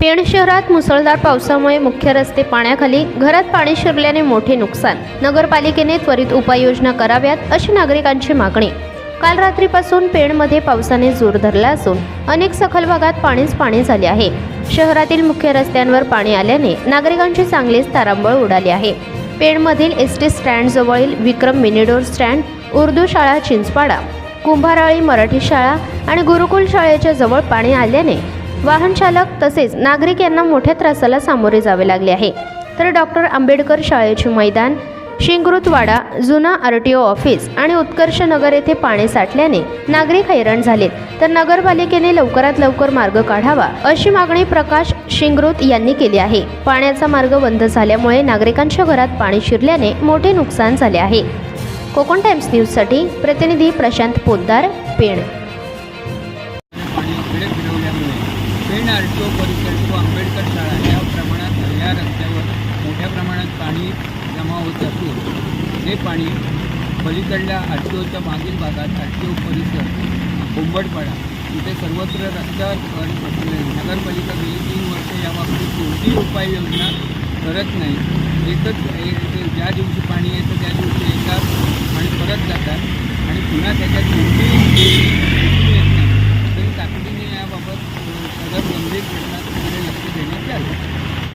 पेण शहरात मुसळधार पावसामुळे मुख्य रस्ते पाण्याखाली घरात पाणी शिरल्याने मोठे नुकसान. नगरपालिकेने त्वरित उपाययोजना कराव्यात अशी नागरिकांची मागणी. काल रात्रीपासून पेणमध्ये पावसाने जोर धरला असून अनेक सखल भागात पाणीच पाणी झाले आहे. शहरातील मुख्य रस्त्यांवर पाणी आल्याने नागरिकांची चांगलीच तारांबळ उडाली आहे. पेणमधील एस टी स्टँडजवळील विक्रम मिनिडोर स्टँड उर्दू शाळा चिंचपाडा कुंभाराळी मराठी शाळा आणि गुरुकुल शाळेच्या जवळ पाणी आल्याने वाहनचालक तसेच नागरिक यांना मोठ्या त्रासाला सामोरे जावे लागले आहे. तर डॉक्टर आंबेडकर शाळेचे मैदान शिंगरुतवाडा जुना आर टी ओ ऑफिस आणि उत्कर्ष नगर येथे पाणी साठल्याने नागरिक हैराण झालेत. तर नगरपालिकेने लवकरात लवकर मार्ग काढावा अशी मागणी प्रकाश शिंगरुत यांनी केली आहे. पाण्याचा मार्ग बंद झाल्यामुळे नागरिकांच्या घरात पाणी शिरल्याने मोठे नुकसान झाले आहे. कोकण टाइम्स न्यूजसाठी प्रतिनिधी Prashant Poddar Pen. R T O परिसर किंवा आंबेडकर शाळा या प्रमाणात या रस्त्यावर मोठ्या प्रमाणात पाणी जमा होत असून हे पाणी पलीकडल्या आर टी ओच्या मागील भागात आर टी ओ परिसर कोंबडपाडा तिथे सर्वत्र रस्त्यावर नगरपालिका गेली तीन वर्ष याबाबतीत कोणतीही उपाययोजना करत नाही. एकच ज्या दिवशी पाणी येतं त्या दिवशी येतात आणि परत जातात. आणि पुन्हा त्याच्यात कोणतीही म्हणजे गंभीर घटना लक्ष देण्यात यावे.